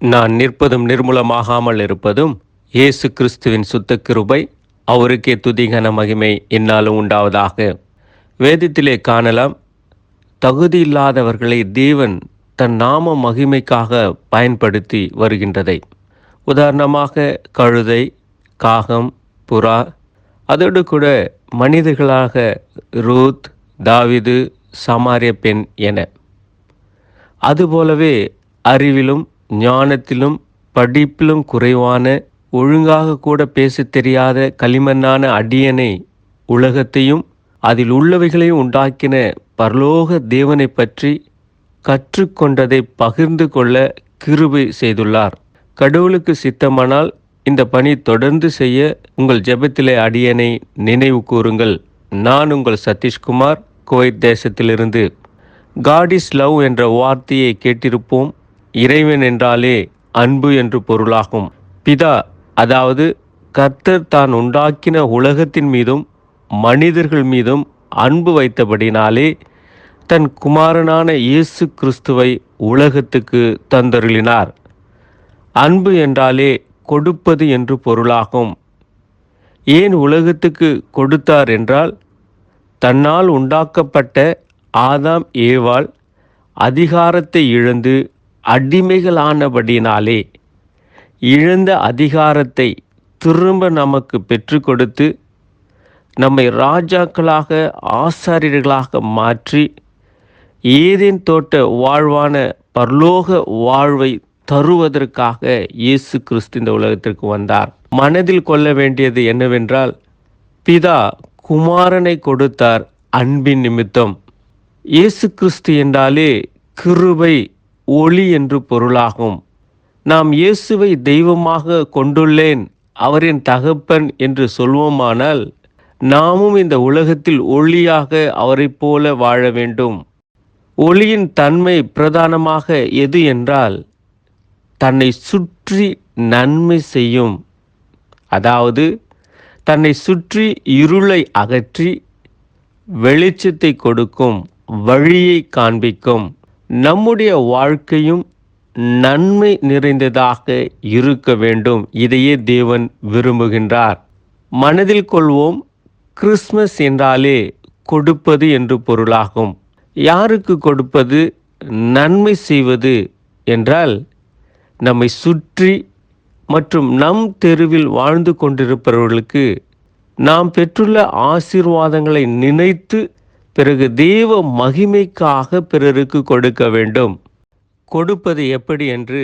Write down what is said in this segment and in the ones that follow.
நான் நிற்பதும் நிர்மூலமாகாமல் இருப்பதும் இயேசு கிறிஸ்துவின் சுத்த கிருபை அவருக்கே துதிகன மகிமை என்னாலும் உண்டாவதாக. வேதத்திலே காணலாம் தகுதியில்லாதவர்களை தேவன் தன் நாம மகிமைக்காக பயன்படுத்தி வருகின்றதை. உதாரணமாக கழுதை காகம் புறா அதோடு கூட மனிதர்களாக ரூத் தாவிது சமாரிய பெண் என. அதுபோலவே அறிவிலும் ஞானத்திலும் படிப்பிலும் குறைவான ஒழுங்காக கூட பேசத் தெரியாத களிமண்ணான அடியனை உலகத்தையும் அதில் உள்ளவைகளையும் உண்டாக்கின பரலோக தேவனை பற்றி கற்றுக்கொண்டதை பகிர்ந்து கொள்ள கிருபை செய்துள்ளார். கடவுளுக்கு சித்தமானால் இந்த பணி தொடர்ந்து செய்ய உங்கள் ஜெபத்திலே அடியனை நினைவு கூறுங்கள். நான் உங்கள் சதீஷ்குமார் குவைத் தேசத்திலிருந்து. காட் இஸ் லவ் என்ற வார்த்தையை கேட்டிருப்போம். இறைவன் என்றாலே அன்பு என்று பொருளாகும். பிதா அதாவது கர்த்தர் தான் உண்டாக்கின உலகத்தின் மீதும் மனிதர்கள் மீதும் அன்பு வைத்தபடினாலே தன் குமாரனான இயேசு கிறிஸ்துவை உலகத்துக்கு தந்தருளினார். அன்பு என்றாலே கொடுப்பது என்று பொருளாகும். ஏன் உலகத்துக்கு கொடுத்தார் என்றால் தன்னால் உண்டாக்கப்பட்ட ஆதாம் ஏவாள் அதிகாரத்தை இழந்து அடிமைகளானபடினாலே இழந்த அதிகாரத்தை திரும்ப நமக்கு பெற்று கொடுத்து நம்மை ராஜாக்களாக ஆசாரியர்களாக மாற்றி ஏதேன் தோட்ட வாழ்வான பரலோக வாழ்வை தருவதற்காக இயேசு கிறிஸ்து இந்த உலகத்திற்கு வந்தார். மனதில் கொள்ள வேண்டியது என்னவென்றால் பிதா குமாரனை கொடுத்தார் அன்பின் நிமித்தம். இயேசு கிறிஸ்து என்றாலே கிருபை ஒளி என்று பொருளாகும். நாம் இயேசுவை தெய்வமாக கொண்டுள்ளேன் அவரின் தகப்பன் என்று சொல்வோமானால் நாமும் இந்த உலகத்தில் ஒளியாக அவரைப் போல வாழ வேண்டும். ஒளியின் தன்மை பிரதானமாக எது என்றால் தன்னை சுற்றி நன்மை செய்யும். அதாவது தன்னை சுற்றி இருளை அகற்றி வெளிச்சத்தை கொடுக்கும் வழியை காண்பிக்கும். நம்முடைய வாழ்க்கையும் நன்மை நிறைந்ததாக இருக்க வேண்டும். இதையே தேவன் விரும்புகின்றார். மனதில் கொள்வோம் கிறிஸ்மஸ் என்றாலே கொடுப்பது என்று பொருளாகும். யாருக்கு கொடுப்பது? நன்மை செய்வது என்றால் நம்மை சுற்றி மற்றும் நம் தெருவில் வாழ்ந்து கொண்டிருப்பவர்களுக்கு நாம் பெற்றுள்ள ஆசீர்வாதங்களை நினைத்து பிறகு தேவ மகிமைக்காக பிறருக்கு கொடுக்க வேண்டும். கொடுப்பது எப்படி என்று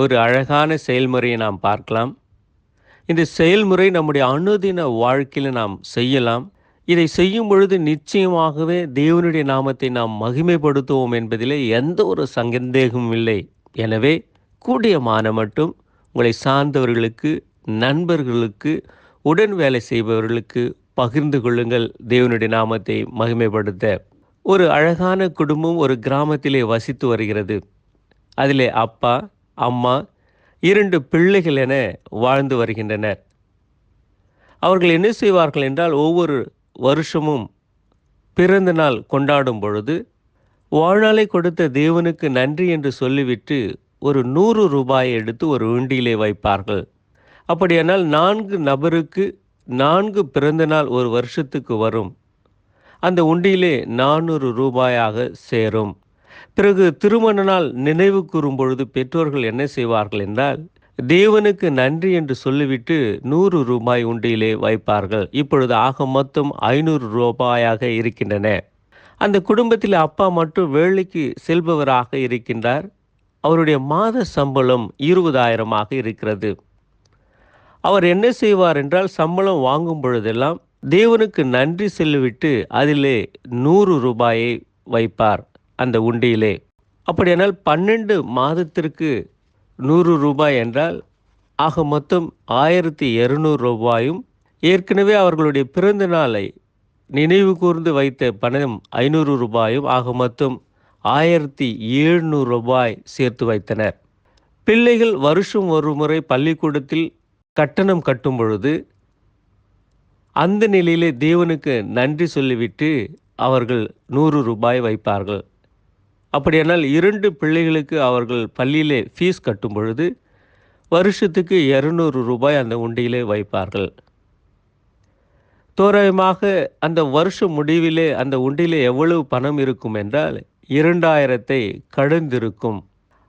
ஒரு அழகான செயல்முறையை நாம் பார்க்கலாம். இந்த செயல்முறை நம்முடைய அனுதின வாழ்க்கையில் நாம் செய்யலாம். இதை செய்யும் பொழுது நிச்சயமாகவே தேவனுடைய நாமத்தை நாம் மகிமைப்படுத்துவோம் என்பதிலே எந்த ஒரு சந்தேகமும் இல்லை. எனவே கூடிய மானம் மட்டும் உங்களை சார்ந்தவர்களுக்கு நண்பர்களுக்கு உடன் வேலை செய்பவர்களுக்கு பகிர்ந்து கொள்ளுங்கள். தேவனுடைய நாமத்தை மகிமைப்படுத்த. ஒரு அழகான குடும்பம் ஒரு கிராமத்திலே வசித்து வருகிறது. அதிலே அப்பா அம்மா இரண்டு பிள்ளைகள் என வாழ்ந்து வருகின்றனர். அவர்கள் என்ன செய்வார்கள் என்றால் ஒவ்வொரு வருஷமும் பிறந்த நாள் கொண்டாடும் பொழுது வாழ்நாளை கொடுத்த தேவனுக்கு நன்றி என்று சொல்லிவிட்டு ஒரு நூறு ரூபாயை எடுத்து ஒரு உண்டியிலே வைப்பார்கள். அப்படியானால் நான்கு நபருக்கு நான்கு பிறந்த நாள் ஒரு வருஷத்துக்கு வரும். அந்த உண்டியிலே நானூறு ரூபாயாக சேரும். பிறகு திருமண நாள் நினைவு கூறும் பொழுது பெற்றோர்கள் என்ன செய்வார்கள் என்றால் தேவனுக்கு நன்றி என்று சொல்லிவிட்டு நூறு ரூபாய் உண்டியிலே வைப்பார்கள். இப்பொழுது ஆக மொத்தம் ஐநூறு ரூபாயாக இருக்கின்றன. அந்த குடும்பத்தில் அப்பா மட்டும் வேலைக்கு செல்பவராக இருக்கின்றார். அவருடைய மாத சம்பளம் இருபதாயிரமாக இருக்கிறது. அவர் என்ன செய்வார் என்றால் சம்பளம் வாங்கும் பொழுதெல்லாம் தேவனுக்கு நன்றி செல்லிவிட்டு அதிலே நூறு ரூபாயை வைப்பார் அந்த உண்டியிலே. அப்படியானால் பன்னெண்டு மாதத்திற்கு நூறு ரூபாய் என்றால் ஆக மொத்தம் ஆயிரத்தி இருநூறு ரூபாயும் ஏற்கனவே அவர்களுடைய பிறந்த நாளை நினைவு கூர்ந்து வைத்த பணம் ஐநூறு ரூபாயும் ஆக மொத்தம் ஆயிரத்தி எழுநூறு ரூபாய் சேர்த்து வைத்தனர். பிள்ளைகள் வருஷம் ஒரு முறை பள்ளிக்கூடத்தில் கட்டணம் கட்டும் பொழுது அந்த நிலையிலே தேவனுக்கு நன்றி சொல்லிவிட்டு அவர்கள் நூறு ரூபாய் வைப்பார்கள். அப்படியானால் இரண்டு பிள்ளைகளுக்கு அவர்கள் பள்ளியிலே ஃபீஸ் கட்டும் பொழுது வருஷத்துக்கு இரநூறு ரூபாய் அந்த உண்டியிலே வைப்பார்கள். தோராயமாக அந்த வருஷ முடிவிலே அந்த உண்டியிலே எவ்வளவு பணம் இருக்கும் என்றால் இரண்டாயிரத்தை கடந்திருக்கும்.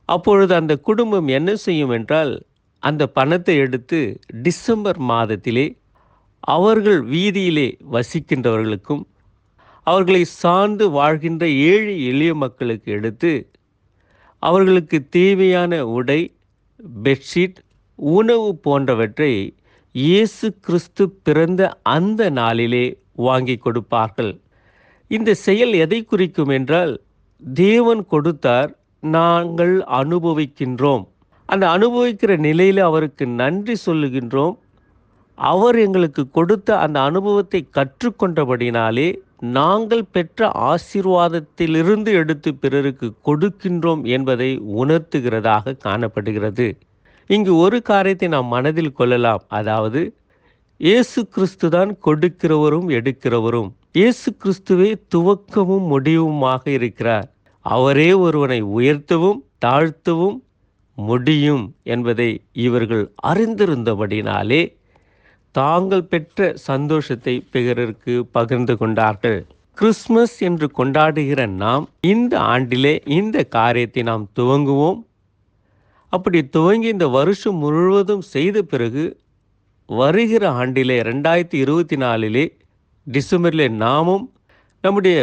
அப்பொழுது அந்த குடும்பம் என்ன செய்யும் என்றால் அந்த பணத்தை எடுத்து டிசம்பர் மாதத்திலே அவர்கள் வீதியிலே வசிக்கின்றவர்களுக்கும் அவர்களை சார்ந்து வாழ்கின்ற ஏழு எளிய மக்களுக்கு எடுத்து அவர்களுக்கு தேவையான உடை பெட்ஷீட் உணவு போன்றவற்றை இயேசு கிறிஸ்து பிறந்த அந்த நாளிலே வாங்கி கொடுப்பார்கள். இந்த செயல் எதை குறிக்கும் என்றால் தேவன் கொடுத்தார் நாங்கள் அனுபவிக்கின்றோம். அந்த அனுபவிக்கிற நிலையில் அவருக்கு நன்றி சொல்லுகின்றோம். அவர் எங்களுக்கு கொடுத்த அந்த அனுபவத்தை கற்றுக்கொண்டபடினாலே நாங்கள் பெற்ற ஆசீர்வாதத்திலிருந்து எடுத்து பிறருக்கு கொடுக்கின்றோம் என்பதை உணர்த்துகிறதாக காணப்படுகிறது. இங்கு ஒரு காரியத்தை நாம் மனதில் கொள்ளலாம். அதாவது இயேசு கிறிஸ்து தான் கொடுக்கிறவரும் எடுக்கிறவரும். இயேசு கிறிஸ்துவே துவக்கமும் முடிவுமாக இருக்கிறார். அவரே ஒருவனை உயர்த்தவும் தாழ்த்தவும் முடியும் என்பதை இவர்கள் அறிந்திருந்தபடினாலே தாங்கள் பெற்ற சந்தோஷத்தை பிறருக்கு பகிர்ந்து கொண்டார்கள். கிறிஸ்மஸ் என்று கொண்டாடுகிற நாம் இந்த ஆண்டிலே இந்த காரியத்தை நாம் துவங்குவோம். அப்படி துவங்கி இந்த வருஷம் முழுவதும் செய்த பிறகு வருகிற ஆண்டிலே ரெண்டாயிரத்தி இருபத்தி நாலிலே டிசம்பரிலே நாமும் நம்முடைய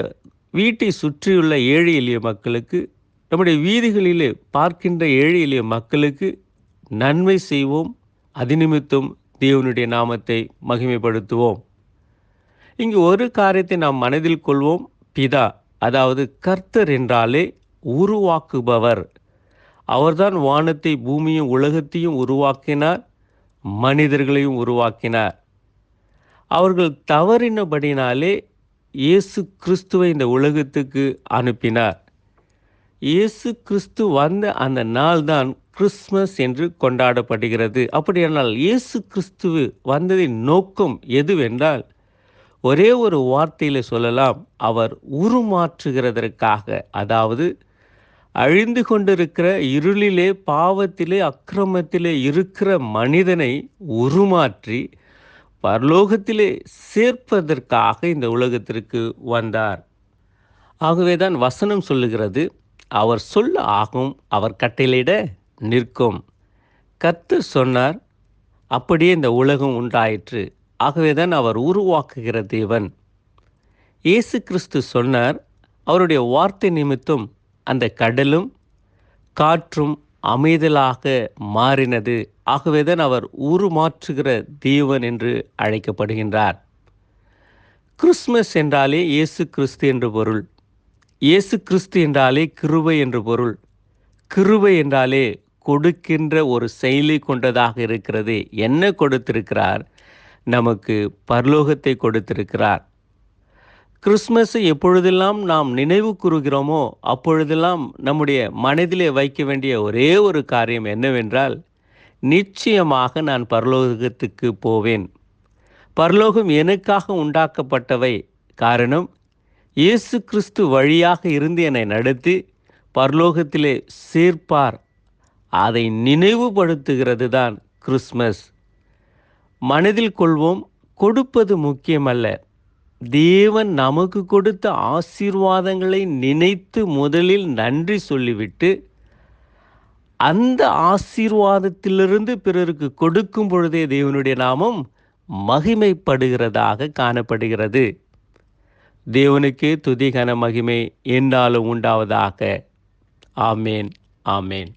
வீட்டை சுற்றியுள்ள ஏழை எளிய மக்களுக்கு நம்முடைய வீதிகளிலே பார்க்கின்ற ஏழை எளிய மக்களுக்கு நன்மை செய்வோம் அது நிமித்தம் தேவனுடைய நாமத்தை மகிமைப்படுத்துவோம். இங்கு ஒரு காரியத்தை நாம் மனதில் கொள்வோம் பிதா அதாவது கர்த்தர் என்றாலே உருவாக்குபவர். அவர்தான் வானத்தை பூமியும் உலகத்தையும் உருவாக்கினார் மனிதர்களையும் உருவாக்கினார். அவர்கள் தவறினபடினாலே இயேசு கிறிஸ்துவை இந்த உலகத்துக்கு அனுப்பினார். இயேசு கிறிஸ்து வந்த அந்த நாள் தான் கிறிஸ்மஸ் என்று கொண்டாடப்படுகிறது. அப்படியானால் இயேசு கிறிஸ்துவு வந்ததின் நோக்கம் எதுவென்றால் ஒரே ஒரு வார்த்தையில் சொல்லலாம் அவர் உருமாற்றுகிறதற்காக. அதாவது அழிந்து கொண்டிருக்கிற இருளிலே பாவத்திலே அக்கிரமத்திலே இருக்கிற மனிதனை உருமாற்றி பரலோகத்திலே சேர்ப்பதற்காக இந்த உலகத்திற்கு வந்தார். ஆகவேதான் வசனம் சொல்லுகிறது அவர் சொல் ஆகும் அவர் கட்டளையிட நிற்கும். கத்து சொன்னார் அப்படியே இந்த உலகம் உண்டாயிற்று. ஆகவேதான் அவர் உருவாக்குகிற தேவன். இயேசு கிறிஸ்து சொன்னார் அவருடைய வார்த்தை நிமித்தம் அந்த கடலும் காற்றும் அமைதலாக மாறினது. ஆகவேதான் அவர் உருமாற்றுகிற தேவன் என்று அழைக்கப்படுகின்றார். கிறிஸ்மஸ் என்றாலே இயேசு கிறிஸ்து என்று பொருள். இயேசு கிறிஸ்து என்றாலே கிருபை என்று பொருள். கிருபை என்றாலே கொடுக்கின்ற ஒரு செயலை கொண்டதாக இருக்கிறது. என்ன கொடுத்திருக்கிறார்? நமக்கு பரலோகத்தை கொடுத்திருக்கிறார். கிறிஸ்மஸை எப்பொழுதெல்லாம் நாம் நினைவு கூறுகிறோமோ அப்பொழுதெல்லாம் நம்முடைய மனதிலே வைக்க வேண்டிய ஒரே ஒரு காரியம் என்னவென்றால் நிச்சயமாக நான் பரலோகத்துக்கு போவேன். பரலோகம் எனக்காக உண்டாக்கப்பட்டவை காரணம் இயேசு கிறிஸ்து வழியாக இருந்து என்னை நடத்தி பரலோகத்திலே சேர்ப்பார். அதை நினைவுபடுத்துகிறது தான் கிறிஸ்மஸ் மனதில் கொள்வோம் கொடுப்பது முக்கியமல்ல. தேவன் நமக்கு கொடுத்த ஆசீர்வாதங்களை நினைத்து முதலில் நன்றி சொல்லிவிட்டு அந்த ஆசீர்வாதத்திலிருந்து பிறருக்கு கொடுக்கும் பொழுதே தேவனுடைய நாமம் மகிமைப்படுகிறதாக காணப்படுகிறது. தேவனுக்கு துதிகன மகிமை என்னாலும் உண்டாவதாக. ஆமேன் ஆமேன்.